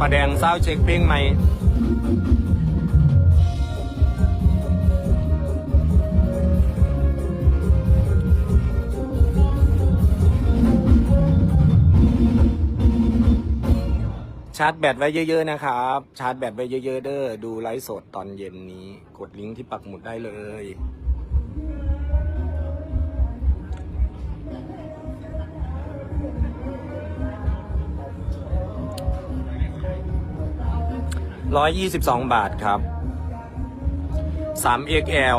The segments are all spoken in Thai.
ปลาแดงเศร้าเช็คเป้งไหมชาร์จแบตไว้เยอะๆนะครับ ชาร์จแบตไว้เยอะๆเด้อ ดูไลฟ์สดตอนเย็นนี้ กดลิงก์ที่ปักหมุดได้เลย ร้อยยี่สิบสองบาทครับสาม XL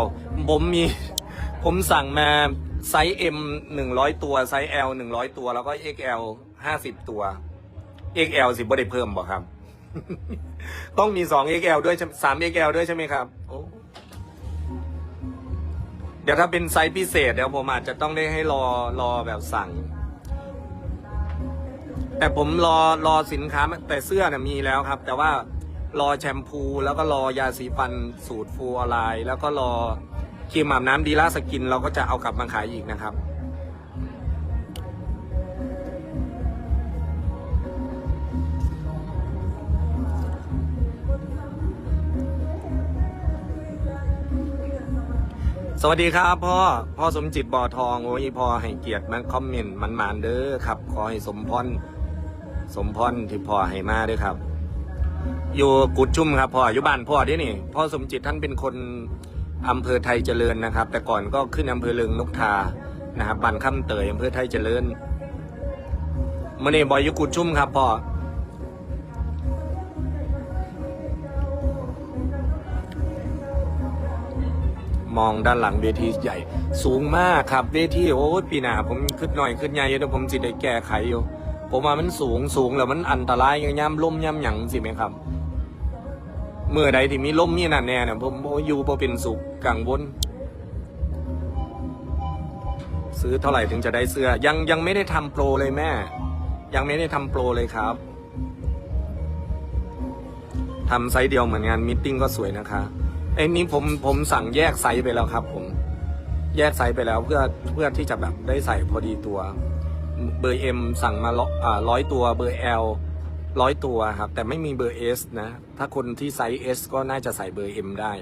ผมมี ผมสั่งมาไซส์ M หนึ่งร้อยตัว ไซส์ L หนึ่งร้อยตัว แล้วก็ XL ห้าสิบตัว XL สิบ่ได้เพิ่มบ่ครับ ต้องมีสอง XL ด้วยสาม XL ด้วยใช่ไหมครับ เดี๋ยวถ้าเป็นไซส์พิเศษเดี๋ยวผมอาจจะต้องได้ให้รอรอแบบสั่ง แต่ผมรอรอสินค้าแต่เสื้อเนี่ยมีแล้วครับ แต่ว่า รอแชมพู แล้วก็รอยาสีฟันสูตรฟูออไลน์แล้วก็รอครีมอาบน้ำดีล่าสกิน เราก็จะเอากลับมาขายอีกนะครับ สวัสดีครับพ่อ พ่อสมจิตบ่อทองโอ้ยพ่อให้เกียรติมันคอมเมนต์มันมานเด้อครับ ขอให้สมพรสมพรที่พ่อให้มาด้วยครับ อยู่กุดชุ่มครับพ่ออยู่บ้านพ่อเด้นี่พ่อสมจิตท่านเป็นคนอำเภอไทยเจริญนะครับ แต่ก่อนก็ขึ้นอำเภอเลิงนกทานะครับบ้านค่ำเตยอำเภอไทยเจริญมื่อนี้บอยอยู่กุดชุ่มครับพ่อมองด้านหลังเวทีใหญ่ สูงมากครับเวทีโอ้ยปีหนาผมขึ้นหน่อยขึ้นใหญ่เดี๋ยวผมจิได้แก้ไขอยู่ ผมว่ามันสูงสูงแล้วมันอันตรายย่ำล่มย่ำหยังสิไหมครับ เมื่อใดที่มีล่มมีนั่นแน่เนี่ยผมบ่อยู่พอเป็นสุขกังวลซื้อเท่าไหร่ถึงจะได้เสื้อ ยังยังไม่ได้ทำโปรเลยแม่ ยังไม่ได้ทำโปรเลยครับทำไซส์เดียวเหมือนงานมิทติ้งก็สวยนะคะไอ้นี้ผมผมสั่งแยกไซส์ไปแล้วครับ ผม แยกไซส์ไปแล้วเพื่อเพื่อที่จะแบบได้ใส่พอดีตัว เบอร์เอ็มสั่งมาร้อยตัวเบอร์เอล ร้อยตัวครับ แต่ไม่มีเบอร์เอสนะ ถ้าคนที่ไซส์เอสก็น่าจะใส่เบอร์เอ็มได้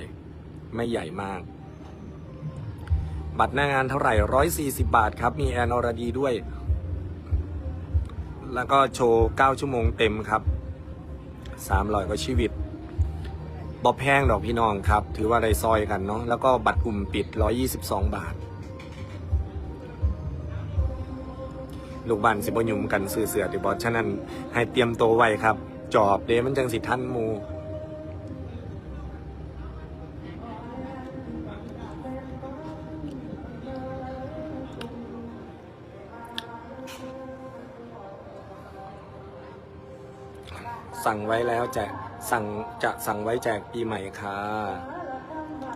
ไม่ใหญ่มาก บัตรหน้างานเท่าไหร่ร้อยสี่สิบาทครับ มีแอนอรดีด้วย แล้วก็โชว์เก้าชั่วโมงเต็มครับสามร้อยกว่าชีวิตบอแพงดอกพี่น้องครับ ถือว่าได้ซอยกันเนาะแล้วก็บัตรกลุ่มปิด122บาท ลูกบ้านสิบยุมกันซื้อเสือติบอฉะนั้นให้เตรียมตัวไว้ครับ จอบเดมันจังสิท่านมูสั่งไว้แล้วแจกสั่งจะสั่งไว้แจกปีใหม่ค่ะ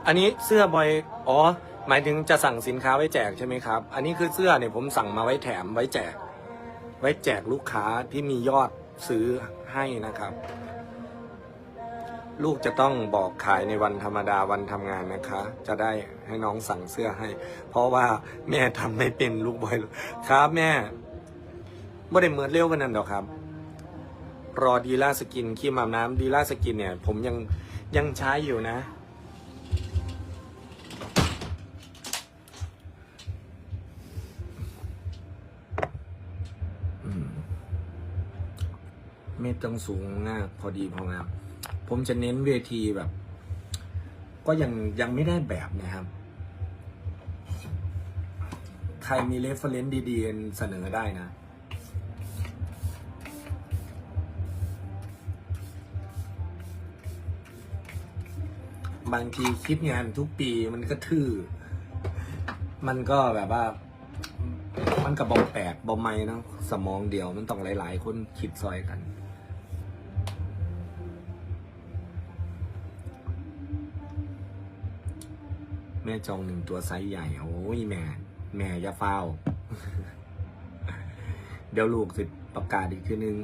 อันนี้เสื้อบอย อ๋อ หมายถึงจะสั่งสินค้าไว้แจกใช่ไหมครับ อันนี้คือเสื้อเนี่ยผมสั่งมาไว้แถมไว้แจก ไว้แจกลูกค้าที่มียอดซื้อให้นะครับ ลูกจะต้องบอกขายในวันธรรมดาวันทำงานนะคะ จะได้ให้น้องสั่งเสื้อให้ เพราะว่าแม่ทำไม่เป็นลูกบอยครับแม่ไม่ได้เหมือนเร็วกันนั่นหรอกครับ รอดีล่าสกินครีมาน้ำดีล่าสกินเนี่ย ผมยังยังใช้อยู่นะ ไม่ต้องสูงมากพอดีพองามผมจะเน้นเวทีแบบ ก็ยังยังไม่ได้แบบนะครับ ใครมีเรฟเฟรนซ์ดีๆ เสนอได้นะบางทีคิดงานทุกปีมันก็ทื่อ มันก็แบบว่า มันกับบอมแปดบอมไม่เนาะสมองเดียวมันต้องหลาย ๆ คนคิดซอยกัน แม่จองหนึ่งตัวไซส์ใหญ่ โอ้ยแม่ แม่อย่าเฝ้า เดี๋ยวลูกสิประกาศอีกทีนึง